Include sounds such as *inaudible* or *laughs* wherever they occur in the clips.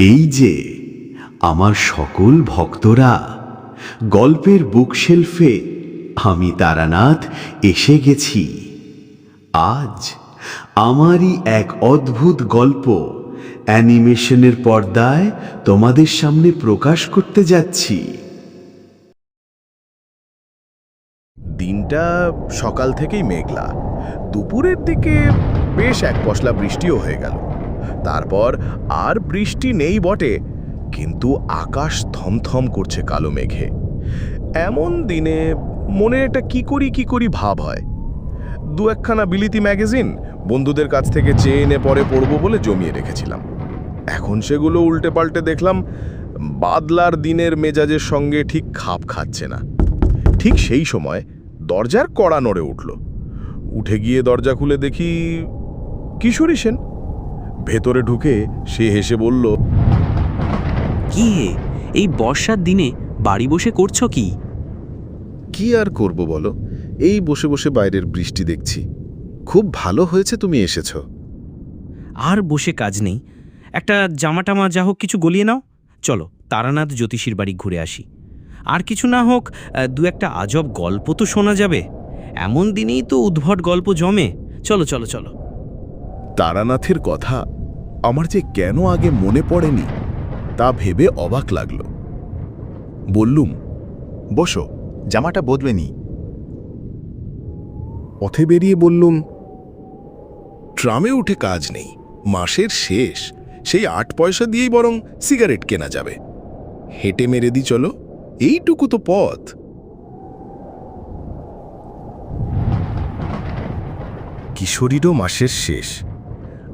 এই যে, আমার সকল ভক্তরা গল্পের বুকশেলফে আমি তারানাথ এসে গেছি। আজ আমারই এক অদ্ভুত গল্প অ্যানিমেশনের পর্দায় তোমাদের সামনে প্রকাশ করতে যাচ্ছি। দিনটা সকাল থেকেই মেঘলা। দুপুরের দিকে বেশ এক পশলা বৃষ্টিও হয়ে গেল। তারপর আর বৃষ্টি নেই বটে, কিন্তু আকাশ থমথম করছে কালো মেঘে। এমন দিনে মনে একটা কি করি কি করি ভাব হয়। দু একখানা বিলিতি ম্যাগাজিন বন্ধুদের কাছ থেকে চেয়ে এনে পরে পড়ব বলে জমিয়ে রেখেছিলাম। এখন সেগুলো উল্টে পাল্টে দেখলাম, বাদলার দিনের মেজাজের সঙ্গে ঠিক খাপ খাচ্ছে না। ঠিক সেই সময় দরজার কড়া নড়ে উঠল। উঠে গিয়ে দরজা খুলে দেখি কিশোরী সেন ভেতরে ঢুকে সে হেসে বলল কি হে এই বর্ষার দিনে বাড়ি বসে করছ কি? কি আর করব বলো? এই বসে বসে বাইরের বৃষ্টি দেখছি। খুব ভালো হয়েছে তুমি এসেছ। আর বসে কাজ নেই। একটা জামা টামা যা হোক কিছু গলিয়ে নাও। চলো তারানাথ জ্যোতিষীর বাড়ি ঘুরে আসি। আর কিছু না হোক দু একটা আজব গল্প তো শোনা যাবে। এমন দিনেই তো উদ্ভট গল্প জমে। চলো চলো চলো। তারানাথের কথা আমার যে কেন আগে মনে পড়েনি, তা ভেবে অবাক লাগল। বললুম, বসো, জামাটা বদলেনি পথে বেরিয়ে বললুম, ট্রামে উঠে কাজ নেই, মাসের শেষ, সেই আট পয়সা দিয়েই বরং সিগারেট কেনা যাবে। হেঁটে মেরে দি চলো, এইটুকু তো পথ। কিশোরীরও মাসের শেষ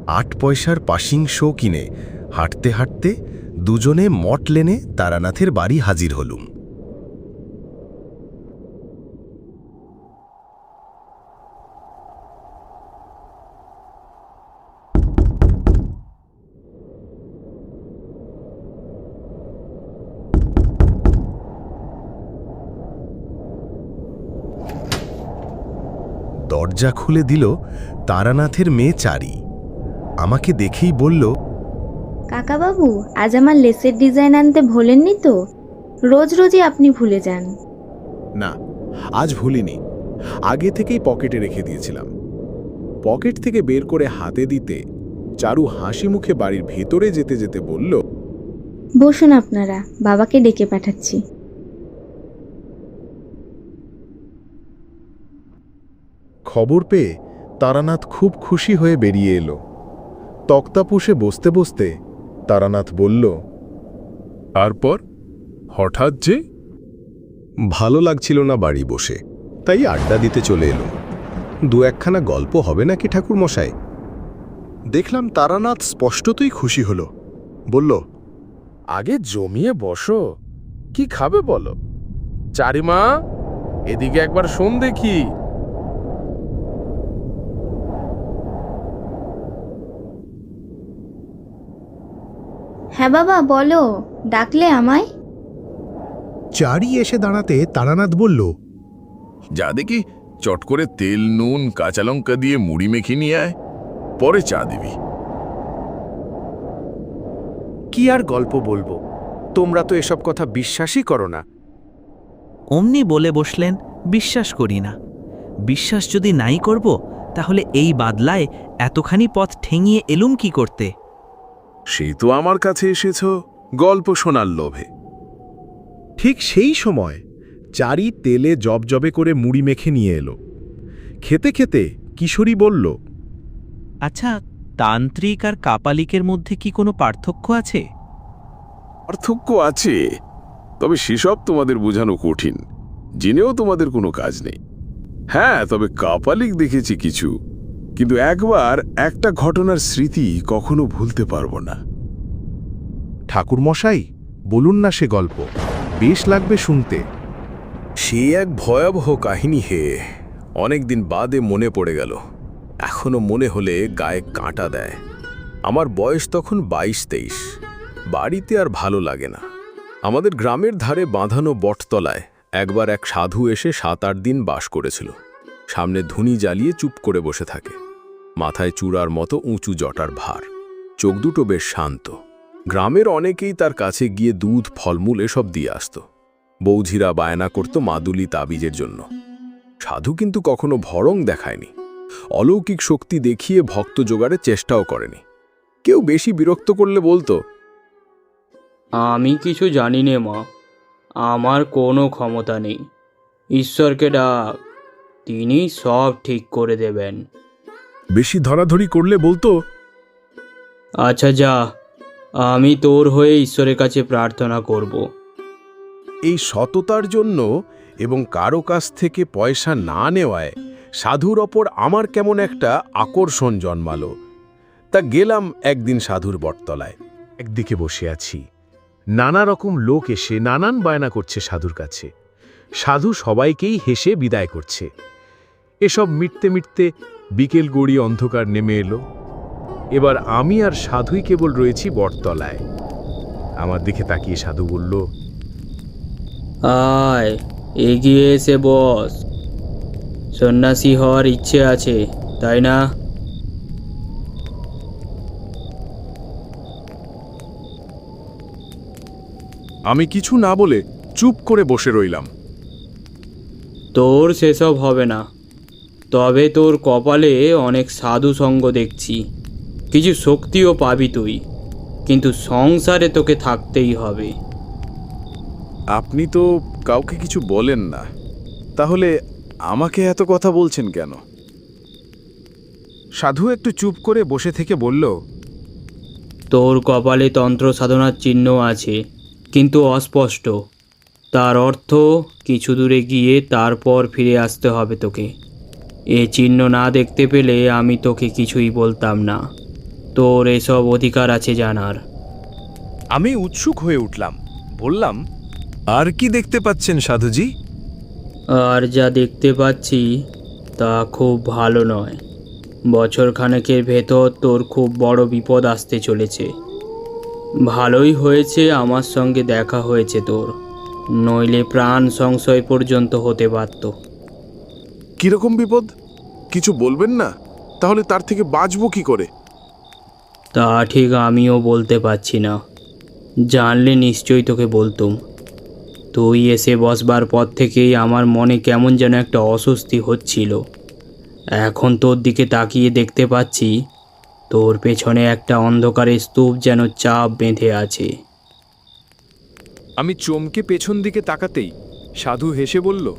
আট পয়সার পাশিং শো কিনে হাঁটতে হাঁটতে দুজনে মট লেনে তারানাথের বাড়ি হাজির হলুম। দরজা খুলে দিল তারানাথের মেয়ে চারি। আমাকে দেখেই বলল কাকাবাবু আজ আমার লেসের ডিজাইন আনতে ভোলেননি তো? রোজ রোজই আপনি ভুলে যান। না আজ ভুলিনি। আগে থেকেই পকেটে রেখে দিয়েছিলাম। পকেট থেকে বের করে হাতে দিতে চারু হাসি মুখে বাড়ির ভেতরে যেতে যেতে বলল বসুন আপনারা বাবাকে ডেকে পাঠাচ্ছি। খবর পেয়ে তারানাথ খুব খুশি হয়ে বেরিয়ে এলো। তক্তা পুষে বসতে বসতে তারানাথ বলল তারপর? হঠাৎ যে? ভালো লাগছিল না বাড়ি বসে তাই আড্ডা দিতে চলে এলো দু একখানা গল্প হবে নাকি ঠাকুর মশাই দেখলাম তারানাথ স্পষ্টতই খুশি হল। বলল আগে জমিয়ে বসো কি খাবে বলো? চারিমা এদিকে একবার শোন দেখি। হ্যাঁ বাবা বলো। ডাকলে আমায়? চারি এসে দাঁড়াতে তারানাথ বলল যা দেখি চট করে তেল নুন কাঁচা লঙ্কা দিয়ে মুড়ি মেখে নিয়ে আয় পরে চা দিবি। কি আর গল্প বলব? তোমরা তো এসব কথা বিশ্বাসই করো না। অমনি বলে বসলেন বিশ্বাস করি না। বিশ্বাস যদি নাই করব তাহলে এই বাদলায় এতখানি পথ ঠেঙিয়ে এলুম কি করতে? সেই তো আমার কাছে এসেছ গল্প শোনার লোভে। ঠিক সেই সময় চারি তেলে জবজবে করে মুড়ি মেখে নিয়ে এলো। খেতে খেতে কিশোরী বলল আচ্ছা তান্ত্রিক আর কাপালিকের মধ্যে কি কোনো পার্থক্য আছে? পার্থক্য আছে তবে সেসব তোমাদের বোঝানো কঠিন জেনেও তোমাদের কোনো কাজ নেই। হ্যাঁ তবে কাপালিক দেখেছি কিছু। কিন্তু একবার একটা ঘটনার স্মৃতি কখনো ভুলতে পারব না। ঠাকুর মশাই বলুন না সে গল্প। বেশ লাগবে শুনতে। সে এক ভয়াবহ কাহিনী হে। অনেকদিন বাদে মনে পড়ে গেল। এখনও মনে হলে গায়ে কাঁটা দেয়। আমার বয়স তখন বাইশ তেইশ। বাড়িতে আর ভালো লাগে না। আমাদের গ্রামের ধারে বাঁধানো বটতলায় একবার এক সাধু এসে সাত আট দিন বাস করেছিল। সামনে ধুনি জ্বালিয়ে চুপ করে বসে থাকে। মাথায় চূড়ার মতো উঁচু জটার ভার। চোখ দুটো বেশ শান্ত। গ্রামের অনেকেই তার কাছে গিয়ে দুধ, ফলমূল এসব দিয়ে আসত। বৌঝিরা বায়না করত মাদুলি তাবিজের জন্য। সাধু কিন্তু কখনো ভরং দেখায়নি। অলৌকিক শক্তি দেখিয়ে ভক্ত জোগাড়ের চেষ্টাও করেনি। কেউ বেশি বিরক্ত করলে বলতো, আমি কিছু জানি নে, মা। আমার কোনো ক্ষমতা নেই। ঈশ্বরকে ডাক। তিনি সব ঠিক করে দেবেন। বেশি ধরাধরি করলে বলতো আচ্ছা যা আমি তোর হয়ে ঈশ্বরের কাছে প্রার্থনা করব। এই সততার জন্য এবং কারও কাছ থেকে পয়সা না নেওয়ায় সাধুর ওপর আমার কেমন একটা আকর্ষণ জন্মালো। তা গেলাম একদিন সাধুর বটতলায়। একদিকে বসে আছি। নানা রকম লোক এসে নানান বায়না করছে সাধুর কাছে। সাধু সবাইকেই হেসে বিদায় করছে। এসব মিটতে মিটতে বিকেল গড়ি অন্ধকার নেমে এলো। এবার আমি আর সাধুই কেবল রয়েছি বটতলায়। আমার দিকে তাকিয়ে সাধু বলল আয় এগিয়ে এসে বস। সন্ন্যাসী হওয়ার ইচ্ছে আছে তাই না? আমি কিছু না বলে চুপ করে বসে রইলাম। তোর সেসব হবে না। তবে তোর কপালে অনেক সাধু সঙ্গ দেখছি। কিছু শক্তিও পাবি তুই কিন্তু সংসারে তোকে থাকতেই হবে। আপনি তো কাউকে কিছু বলেন না। তাহলে আমাকে এত কথা বলছেন কেন? সাধু একটু চুপ করে বসে থেকে বলল তোর কপালে তন্ত্র সাধনার চিহ্ন আছে কিন্তু অস্পষ্ট। তার অর্থ কিছু দূরে গিয়ে তারপর ফিরে আসতে হবে তোকে। এ চিহ্ন না দেখতে পেলে আমি তোকে কিছুই বলতাম না। তোর এসব অধিকার আছে জানার। আমি উৎসুক হয়ে উঠলাম। বললাম আর কি দেখতে পাচ্ছেন সাধুজি? আর যা দেখতে পাচ্ছি তা খুব ভালো নয়। বছর খানেকের ভেতর তোর খুব বড় বিপদ আসতে চলেছে। ভালোই হয়েছে আমার সঙ্গে দেখা হয়েছে তোর। নইলে প্রাণ সংশয় পর্যন্ত হতে পারত। কীরকম বিপদ? কিছু বলবেন না? তাহলে তার থেকে বাঁচবো কি করে? তা ঠিক আমিও বলতে পারছি না। জানলে নিশ্চয়ই তোকে বলতুম। তুই এসে বসবার পর থেকেই আমার মনে কেমন যেন একটা অস্বস্তি হচ্ছিল। এখন তোর দিকে তাকিয়ে দেখতে পাচ্ছি তোর পেছনে একটা অন্ধকারের স্তূপ যেন চাপ বেঁধে আছে। আমি চমকে পেছন দিকে তাকাতেই সাধু হেসে বলল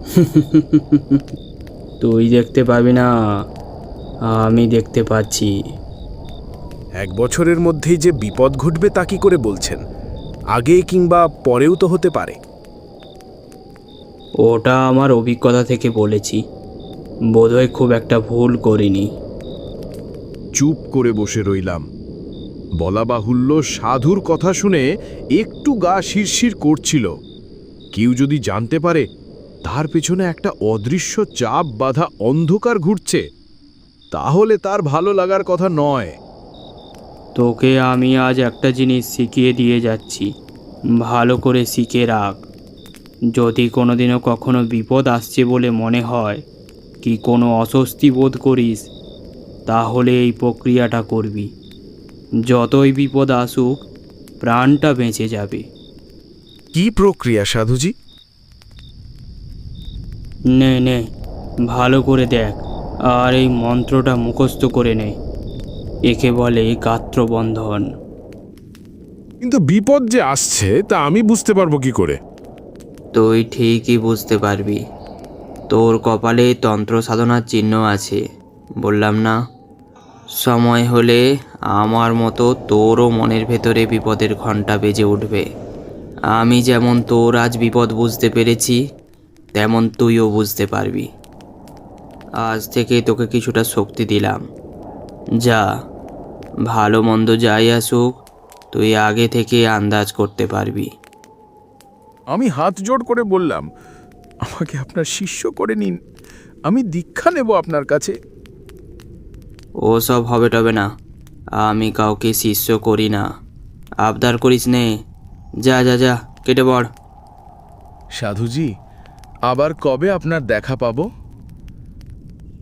*laughs* তুই দেখতে পাবি না আমি দেখতে পাচ্ছি। এক বছরের মধ্যেই যে বিপদ ঘটবে তা কি করে বলছেন? আগে কিংবা পরেও তো হতে পারে। ওটা আমার অভিজ্ঞতা থেকে বলেছি। বোধহয় খুব একটা ভুল করিনি। চুপ করে বসে রইলাম। বলা বাহুল্য সাধুর কথা শুনে একটু গা শিরশির করছিল। কেউ যদি জানতে পারে তার পেছনে একটা অদৃশ্য চাপ বাধা অন্ধকার ঘুরছে। তাহলে তার ভালো লাগার কথা নয়। তোকে আমি আজ একটা জিনিস শিখিয়ে দিয়ে যাচ্ছি। ভালো করে শিখে রাখ। যদি কোনোদিনও কখনো বিপদ আসছে বলে মনে হয় কি কোনো অস্বস্তি বোধ করিস তাহলে এই প্রক্রিয়াটা করবি। যতই বিপদ আসুক প্রাণটা বেঁচে যাবে। কি প্রক্রিয়া সাধুজি? নে নে ভালো করে দেখ আর এই মন্ত্রটা মুখস্থ করে নে। একে বলে গাত্রবন্ধন। কিন্তু বিপদ যে আসছে তা আমি বুঝতে পারব কি করে? তুই ঠিকই বুঝতে পারবি। তোর কপালে তন্ত্র সাধনার চিহ্ন আছে বললাম না? সময় হলে আমার মতো তোরও মনের ভেতরে বিপদের ঘণ্টা বেজে উঠবে। আমি যেমন তোর আজ বিপদ বুঝতে পেরেছি তেমন তুইও বুঝতে পারবি। আজ থেকে তোকে কিছুটা শক্তি দিলাম। যা ভালো মন্দ যাই আসুক তুই আগে থেকে আন্দাজ করতে পারবি। আমি হাত জোড় করে বললাম আমাকে আপনার শিষ্য করে নিন। আমি দীক্ষা নেব আপনার কাছে। ও সব হবে টবে না। আমি কাউকে শিষ্য করি না। আবদার করিস নে। যা যা যা কেটে পড়। সাধুজি আবার কবে আপনার দেখা পাবো?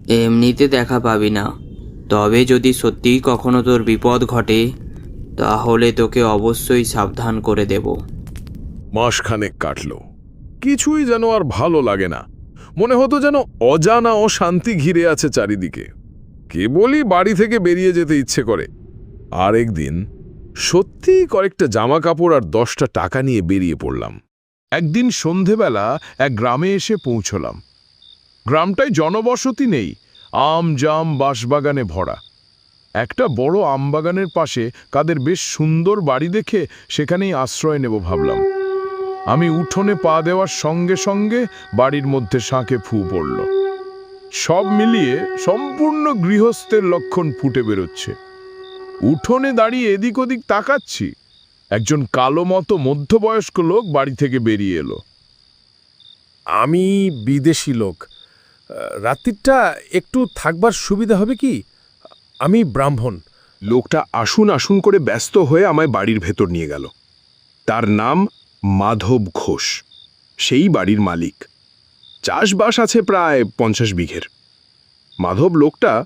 এমনিতে দেখা পাবি না। তবে যদি সত্যিই কখনো তোর বিপদ ঘটে তাহলে তোকে অবশ্যই সাবধান করে দেব। মাসখানেক কাটল। কিছুই যেন আর ভালো লাগে না। মনে হতো যেন অজানা অশান্তি ঘিরে আছে চারিদিকে। কেবলই বাড়ি থেকে বেরিয়ে যেতে ইচ্ছে করে। আর একদিন সত্যিই কয়েকটা জামা কাপড় আর দশটা টাকা নিয়ে বেরিয়ে পড়লাম। একদিন সন্ধেবেলা এক গ্রামে এসে পৌঁছলাম। গ্রামটায় জনবসতি নেই, আম, জাম, বাঁশবাগানে ভরা। একটা বড় আমবাগানের পাশে কাদের বেশ সুন্দর বাড়ি দেখে সেখানেই আশ্রয় নেব ভাবলাম। আমি উঠোনে পা দেওয়ার সঙ্গে সঙ্গে বাড়ির মধ্যে শাঁকে ফু পড়ল। সব মিলিয়ে সম্পূর্ণ গৃহস্থের লক্ষণ ফুটে বেরোচ্ছে। উঠোনে দাঁড়িয়ে এদিক ওদিক তাকাচ্ছি। একজন কালো মতো মধ্যবয়স্ক লোক বাড়ি থেকে বেরিয়ে এলো। আমি বিদেশি লোক। রাত্রিটা একটু থাকবার সুবিধা হবে কি? আমি ব্রাহ্মণ। লোকটা আসুন আসুন করে ব্যস্ত হয়ে আমায় বাড়ির ভেতর নিয়ে গেল। তার নাম মাধব ঘোষ। সেই বাড়ির মালিক। চাষবাস আছে প্রায় পঞ্চাশ বিঘের। মাধব লোকটা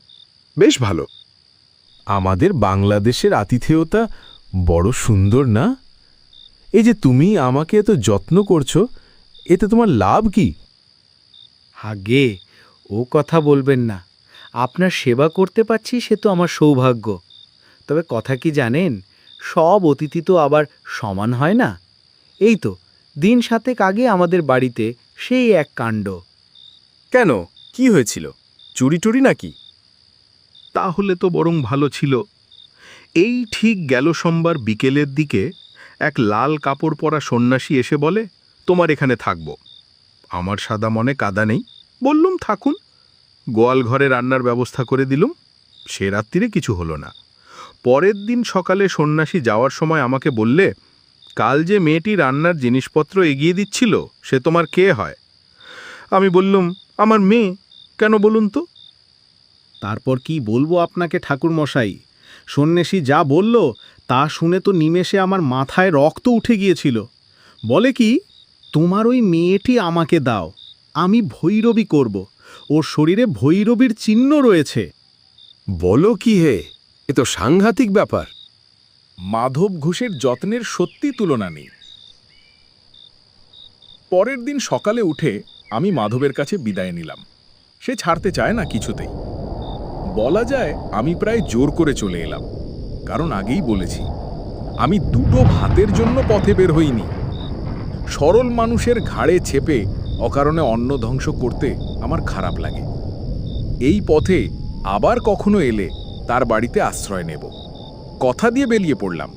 বেশ ভালো। আমাদের বাংলাদেশের আতিথেয়তা বড় সুন্দর না? এই যে তুমি আমাকে এত যত্ন করছ এতে তোমার লাভ কি? আগে ও কথা বলবেন না। আপনার সেবা করতে পারছি সে তো আমার সৌভাগ্য। তবে কথা কি জানেন সব অতিথি তো আবার সমান হয় না। এই তো দিন সাতেক আগে আমাদের বাড়িতে সেই এক কাণ্ড। কেন? কি হয়েছিল? চুরি টুরি নাকি? তাহলে তো বরং ভালো ছিল। এই ঠিক গেল সোমবার বিকেলের দিকে এক লাল কাপড় পরা সন্ন্যাসী এসে বলে, তোমার এখানে থাকব। আমার সাদা মনে কাদা নেই। বললুম, থাকুন। গোয়াল ঘরে রান্নার ব্যবস্থা করে দিলুম। সে রাত্রিরে কিছু হলো না। পরের দিন সকালে সন্ন্যাসী যাওয়ার সময় আমাকে বললে, কাল যে মেয়েটি রান্নার জিনিসপত্র এগিয়ে দিচ্ছিল, সে তোমার কে হয়? আমি বললুম, আমার মেয়ে। কেন বলুন তো? তারপর কি বলব আপনাকে ঠাকুর মশাই সন্ন্যাসী যা বলল তা শুনে তো নিমেষে আমার মাথায় রক্ত উঠে গিয়েছিল। বলে কি তোমার ওই মেয়েটি আমাকে দাও আমি ভৈরবী করব ওর শরীরে ভৈরবীর চিহ্ন রয়েছে। বলো কি হে এ তো সাংঘাতিক ব্যাপার। মাধব ঘোষের যত্নের সত্যি তুলনা নেই। পরের দিন সকালে উঠে আমি মাধবের কাছে বিদায় নিলাম। সে ছাড়তে চায় না কিছুতেই। বলা যায় আমি প্রায় জোর করে চলে এলাম। কারণ আগেই বলেছি, আমি দুটো ভাতের জন্য পথে বের হইনি। সরল মানুষের ঘাড়ে ছেপে অকারণে অন্ন ধ্বংস করতে আমার খারাপ লাগে। এই পথে আবার কখনো এলে তার বাড়িতে আশ্রয় নেব। কথা দিয়ে বেরিয়ে পড়লাম।